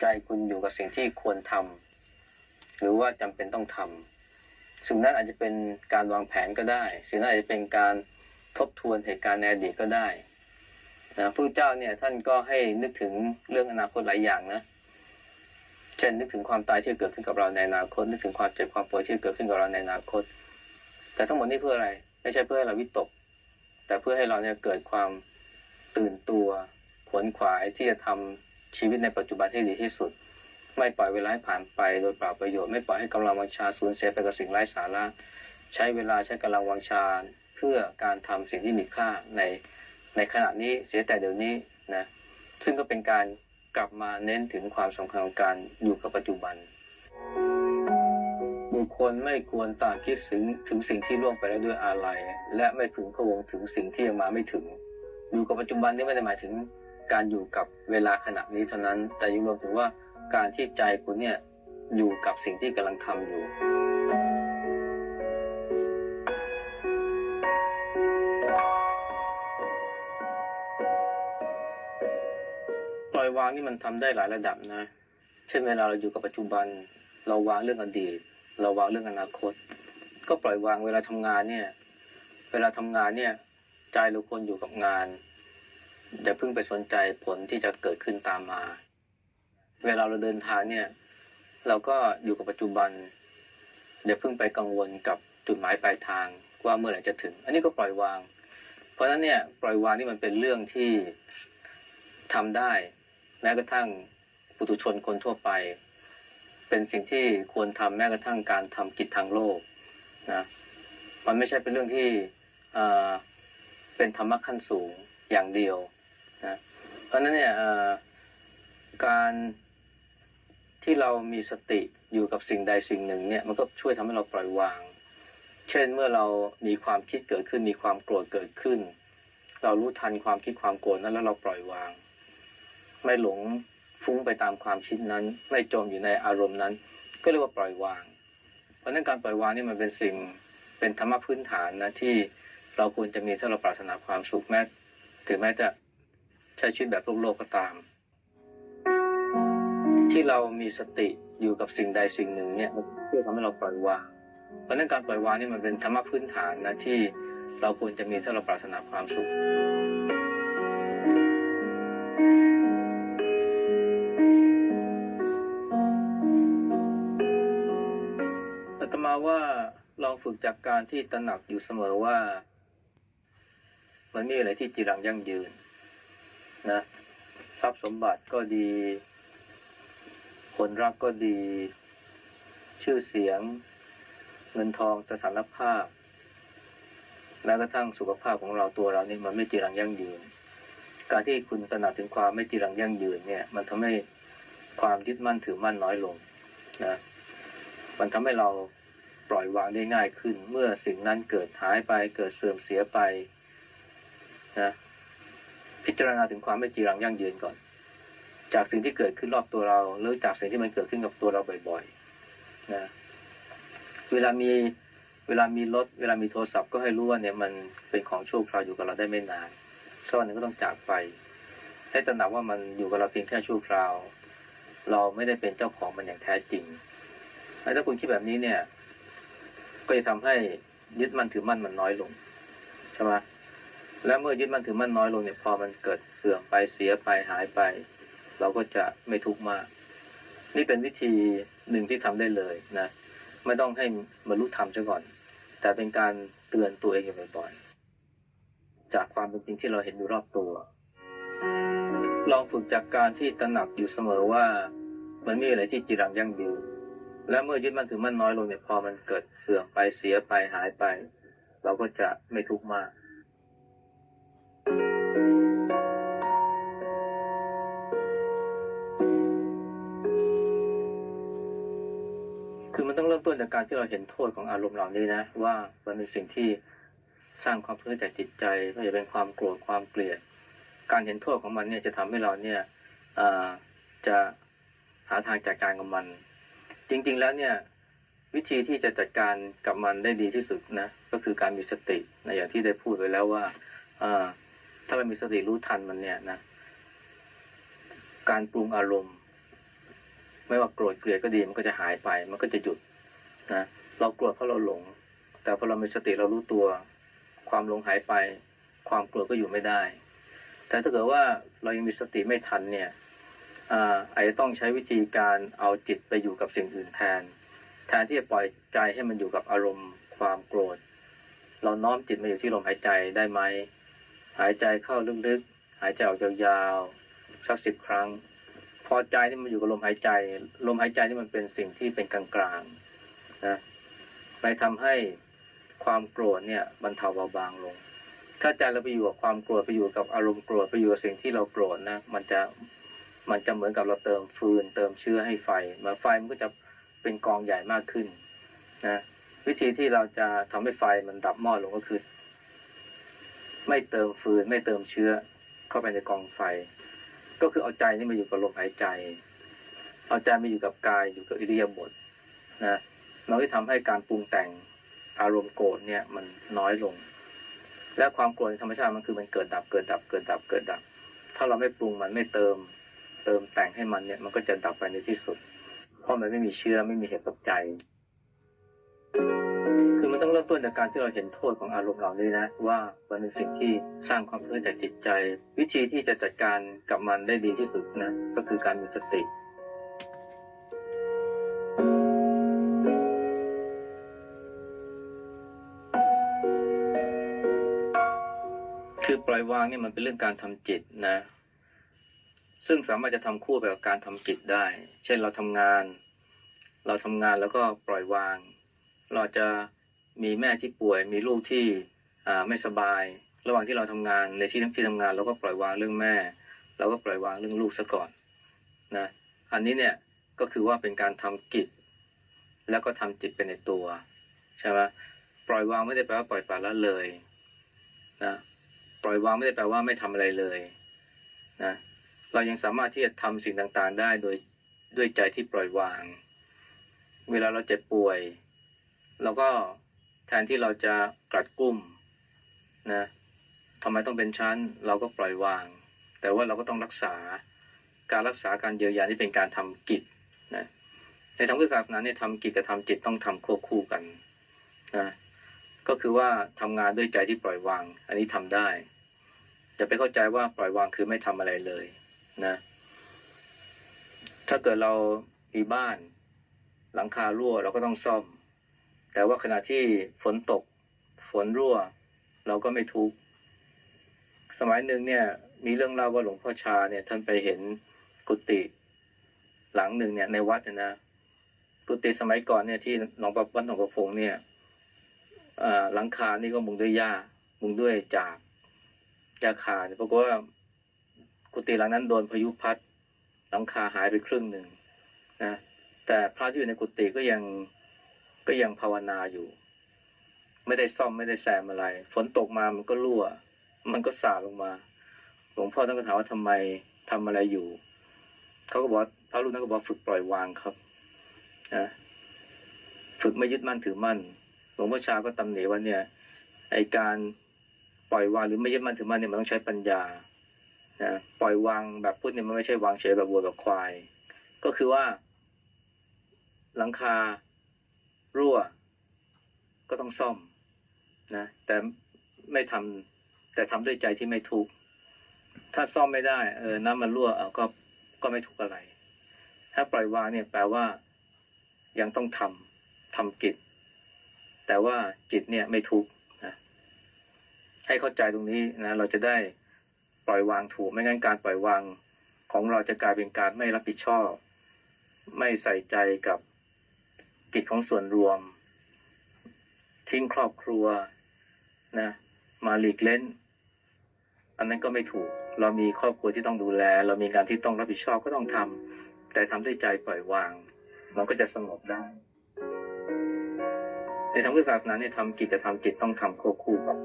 ใจคุณอยู่กับสิ่งที่ควรทำหรือว่าจำเป็นต้องทำสิ่งนั้นอาจจะเป็นการวางแผนก็ได้ สิ่งนั้นอาจจะเป็นการทบทวนเหตุการณ์ในอดีตก็ได้นะพระเจ้าเนี่ยท่านก็ให้นึกถึงเรื่องอนาคตหลายอย่างนะเช่นนึกถึงความตายที่เกิดขึ้นกับเราในอนาคต นึกถึงความเจ็บความป่วยที่เกิดขึ้นกับเราในอนาคต แต่ทั้งหมดนี้เพื่ออะไร ไม่ใช่เพื่อให้เราวิตก แต่เพื่อให้เราเนี่ยเกิดความตื่นตัวขวนขวายที่จะทำ ชีวิตในปัจจุบันให้ดีที่สุด ไม่ปล่อยเวลาให้ผ่านไปโดยเปล่าประโยชน์ไม่ปล่อยให้กำลังวังชาสูญเสียไปกับสิ่งไร้สาระใช้เวลาใช้กำลังวังชาเพื่อการทำสิ่งที่มีค่าในในขณะนี้เสียแต่เดี๋ยวนี้นะซึ่งก็เป็นการกลับมาเน้นถึงความสำคัญของการอยู่กับปัจจุบัน บุคคลไม่ควรตามคิดถึงถึงสิ่งที่ล่วงไปแล้วด้วยอาลัยและไม่พึงพะวงถึงสิ่งที่ยังมาไม่ถึง อยู่กับปัจจุบันนี่ไม่ได้หมายถึง การอยู่กับเวลาขณะนี้เท่านั้น แต่ยังรวมถึงว่าการที่ใจคุณเนี่ยอยู่กับสิ่งที่กำลังทำอยู่ปล่อยวางนี่มันทำได้หลายระดับนะ เช่นเวลาเราอยู่กับปัจจุบัน เราวางเรื่องอดีต เราวางเรื่องอนาคต ก็ปล่อยวางเวลาทำงานเนี่ย เวลาทำงานเนี่ย ใจเราควรอยู่กับงาน อย่าเพิ่งไปสนใจผลที่จะเกิดขึ้นตามมา เวลาเราเดินทางเนี่ย เราก็อยู่กับปัจจุบัน อย่าเพิ่งไปกังวลกับจุดหมายปลายทางว่าเมื่อไหร่จะถึง อันนี้ก็ปล่อยวาง เพราะฉะนั้นเนี่ยปล่อยวางนี่มันเป็นเรื่องที่ทำได้ แม้กระทั่งปุถุชนคนทั่วไป เป็นสิ่งที่ควรทำแม้กระทั่งการทำกิจทางโลกนะมันไม่ใช่เป็นเรื่องที่เป็นธรรมะขั้นสูงอย่างเดียว นะเพราะนั้นเนี่ยการที่เรามีสติอยู่กับสิ่งใดสิ่งหนึ่งเนี่ยมันก็ช่วยทำให้เราปล่อยวาง เช่นเมื่อเรามีความคิดเกิดขึ้นมีความโกรธเกิดขึ้น เรารู้ทันความคิดความโกรธนั้นแล้วเราปล่อยวาง ไม่หลงฟุ้งไปตามความคิดนั้น ไม่จมอยู่ในอารมณ์นั้น ก็เรียกว่าปล่อยวาง เพราะนั้นการปล่อยวางนี่มันเป็นสิ่งเป็นธรรมะพื้นฐานนะที่เราควรจะมีถ้าเราปรารถนาความสุขแม้ถึงแม้จะ ใช้ชีวิตแบบโลกโลกก็ตาม ที่เรามีสติอยู่กับสิ่งใดสิ่งหนึ่งเนี่ยมันเพื่อทำให้เราปล่อยวางเพราะนั้นการปล่อยวางนี่มันเป็นธรรมะพื้นฐานนะที่เราควรจะมีถ้าเราปรารถนาความสุขอาตมาว่าลองฝึกจากการที่ตระหนักอยู่เสมอว่า มันมีอะไรที่จีรังยั่งยืน สมบัติก็ดี คนรักก็ดี ชื่อเสียง เงินทองสถานภาพแม้กระทั่งสุขภาพของเราตัวเรานี่มันไม่จีรังยั่งยืน การที่คุณตระหนักถึงความไม่จีรังยั่งยืนเนี่ย มันทำให้ความยึดมั่นถือมั่นน้อยลงนะมันทำให้เราปล่อยวางได้ง่ายขึ้น เมื่อสิ่งนั้นเกิดหายไปเกิดเสื่อมเสียไปนะพิจารณาถึงความไม่จีรังยั่งยืนก่อน จากสิ่งที่เกิดขึ้นรอบตัวเรา หรือจากสิ่งที่มันเกิดขึ้นกับตัวเราบ่อยๆนะเวลามีเวลามีรถ เวลามีโทรศัพท์ก็ให้รู้ว่าเนี่ยมันเป็นของชั่วคราวอยู่กับเราได้ไม่นานสักวันหนึ่งก็ต้องจากไปให้ตระหนักว่ามันอยู่กับเราเพียงแค่ชั่วคราว เราไม่ได้เป็นเจ้าของมันอย่างแท้จริงถ้าคุณคิดแบบนี้เนี่ย ก็จะทำให้ยึดมั่นถือมั่นมันน้อยลงใช่ไหมแล้วเมื่อยึดมั่นถือมั่นน้อยลงเนี่ยพอมันเกิดเสื่อมไปเสียไปหายไป เราก็จะไม่ทุกข์มาก นี่เป็นวิธีหนึ่งที่ทำได้เลยนะ ไม่ต้องให้บรรลุธรรมซะก่อน แต่เป็นการเตือนตัวเองอยู่บ่อยๆจากความเป็นจริงที่เราเห็นอยู่รอบตัว ลองฝึกจากการที่ตระหนักอยู่เสมอว่ามันมีอะไรที่จีรังยั่งยืนและเมื่อยึดมั่นถือมั่นน้อยลงเนี่ยพอมันเกิดเสื่อมไปเสียไปหายไป เราก็จะไม่ทุกข์มาก คือมันต้องเริ่มต้นจากการที่เราเห็นโทษของอารมณ์เหล่านี้นะ ว่ามันเป็นสิ่งที่สร้างความทุกข์ให้แก่จิตใจไม่ว่าจะเป็นความโกรธความเกลียด การเห็นโทษของมันเนี่ยจะทำให้เราเนี่ยจะหาทางจัดการกับมัน จริง ๆ แล้วเนี่ย วิธีที่จะจัดการกับมันได้ดีที่สุดนะก็คือการมีสตินะอย่างที่ได้พูดไว้แล้วว่าถ้าเรามีสติรู้ทันมันเนี่ยนะ การปรุงอารมณ์ ไม่ว่าโกรธเกลียดก็ดีมันก็จะหายไป มันก็จะหยุดนะเราโกรธเพราะเราหลง แต่พอเรามีสติเรารู้ตัว ความหลงหายไป ความโกรธก็อยู่ไม่ได้ แต่ถ้าเกิดว่าเรายังมีสติไม่ทันเนี่ยอ่าอาจจะต้องใช้วิธีการเอาจิตไปอยู่กับสิ่งอื่นแทน แทนที่จะปล่อยใจให้มันอยู่กับอารมณ์ความโกรธ เราน้อมจิตมาอยู่ที่ลมหายใจได้ไหม หายใจเข้าลึกๆ หายใจออกยาวๆสักสิบครั้ง พอใจนี่มันอยู่กับลมหายใจ ลมหายใจนี่มันเป็นสิ่งที่เป็นกลางๆนะไปทำให้ความโกรธเนี่ยบรรเทาเบาบางลง ถ้าใจเราไปอยู่กับความโกรธไปอยู่กับอารมณ์โกรธไปอยู่กับสิ่งที่เราโกรธนะมันจะมันจะเหมือนกับเราเติมฟืน เติมเชื้อให้ไฟมาไฟมันก็จะเป็นกองใหญ่มากขึ้นนะวิธีที่เราจะทำให้ไฟมันดับมอดลงก็คือ ไม่เติมฟืนไม่เติมเชื้อเข้าไปในกองไฟ ก็คือเอาใจนี่มาอยู่กับลมหายใจ เอาใจมาอยู่กับกายอยู่กับอิริยาบถนะมันก็ทำให้การปรุงแต่งอารมณ์โกรธเนี่ยมันน้อยลง และความโกรธในธรรมชาติมันคือมันเกิดดับเกิดดับเกิดดับเกิดดับ ถ้าเราไม่ปรุงมันไม่เติม เติมแต่งให้มันเนี่ยมันก็จะดับไปในที่สุด เพราะมันไม่มีเชื้อไม่มีเหตุปัจจัยคือมันต้องเริ่มต้นจากการที่เราเห็นโทษของอารมณ์เหล่านี้นะ ว่ามันเป็นสิ่งที่สร้างความทุกข์แก่จิตใจ วิธีที่จะจัดการกับมันได้ดีที่สุดนะก็คือการมีสติคือปล่อยวางเนี่ยมันเป็นเรื่องการทำจิตนะ ซึ่งสามารถจะทำคู่ไปกับการทำจิตได้ เช่นเราทำงาน เราทำงานแล้วก็ปล่อยวาง เราจะ มีแม่ที่ป่วย มีลูกที่อ่าไม่สบาย ระหว่างที่เราทำงานในที่ทั้งที่ทำงาน เราก็ปล่อยวางเรื่องแม่ เราก็ปล่อยวางเรื่องลูกซะก่อนนะอันนี้เนี่ยก็คือว่าเป็นการทำกิจ แล้วก็ทำจิตเป็นในตัวใช่ไหมปล่อยวางไม่ได้แปลว่าปล่อยปละละเลยนะปล่อยวางไม่ได้แปลว่าไม่ทำอะไรเลยนะเรายังสามารถที่จะทำสิ่งต่างๆ ได้โดยด้วยใจที่ปล่อยวาง เวลาเราเจ็บป่วย เราก็ แทนที่เราจะกลัดกุ้มนะทำไมต้องเป็นชั้น เราก็ปล่อยวาง แต่ว่าเราก็ต้องรักษาการรักษาการเยียวยานี่เป็นการทำกิจนะในทางพุทธศาสนาเนี่ยทำกิจกับทำจิตต้องทำควบคู่กันนะก็คือว่าทำงานด้วยใจที่ปล่อยวาง อันนี้ทำได้จะไปเข้าใจว่าปล่อยวางคือไม่ทำอะไรเลยนะถ้าเกิดเรามีบ้านหลังคารั่วเราก็ต้องซ่อม แต่ว่าขณะที่ฝนตก ฝนรั่ว เราก็ไม่ทุกข์สมัยหนึ่งเนี่ย มีเรื่องเล่าว่าหลวงพ่อชาเนี่ย ท่านไปเห็นกุฏิหลังหนึ่งเนี่ยในวัดนะกุฏิสมัยก่อนเนี่ยที่หนองประวัดหนองประพงเนี่ยหลังคานี่ก็มุงด้วยหญ้า มุงด้วยจากหญ้าคาเนี่ยปรากฏว่ากุฏิหลังนั้นโดนพายุพัดหลังคาหายไปครึ่งหนึ่งนะแต่พระที่อยู่ในกุฏิก็ยัง ก็ยังภาวนาอยู่ ไม่ได้ซ่อมไม่ได้แซมอะไร ฝนตกมามันก็รั่ว มันก็สาดลงมาหลวงพ่อท่านก็ถามว่าทำไมทำอะไรอยู่เขาก็บอกพระรูปนั้นก็บอกฝึกปล่อยวางครับนะฝึกไม่ยึดมั่นถือมั่นหลวงพ่อชาก็ตำหนิว่าเนี่ย ไอการปล่อยวางหรือไม่ยึดมั่นถือมั่นเนี่ยมันต้องใช้ปัญญานะปล่อยวางแบบพุทธเนี่ยมันไม่ใช่วางเฉยแบบวัวแบบควาย ก็คือว่า หลังคา รั่ว ก็ต้องซ่อมนะ แต่ไม่ทำแต่ทำด้วยใจที่ไม่ทุกข์ถ้าซ่อมไม่ได้ เออน้ำมันรั่วเอาก็ก็ไม่ทุกข์อะไร ถ้าปล่อยวางเนี่ยแปลว่า ยังต้องทำทำกิจ แต่ว่าจิตเนี่ยไม่ทุกข์นะให้เข้าใจตรงนี้นะเราจะได้ปล่อยวางถูกไม่งั้นการปล่อยวางของเราจะกลายเป็นการไม่รับผิดชอบ ไม่ใส่ใจกับ กิจของส่วนรวม ทิ้งครอบครัวนะมาหลีกเล่น อันนั้นก็ไม่ถูก เรามีครอบครัวที่ต้องดูแล เรามีงานที่ต้องรับผิดชอบก็ต้องทำแต่ทำด้วยใจปล่อยวาง มันก็จะสงบได้ ในทางพุทธศาสนาเนี่ยทำกิจกับทำจิตต้องทำควบคู่กัน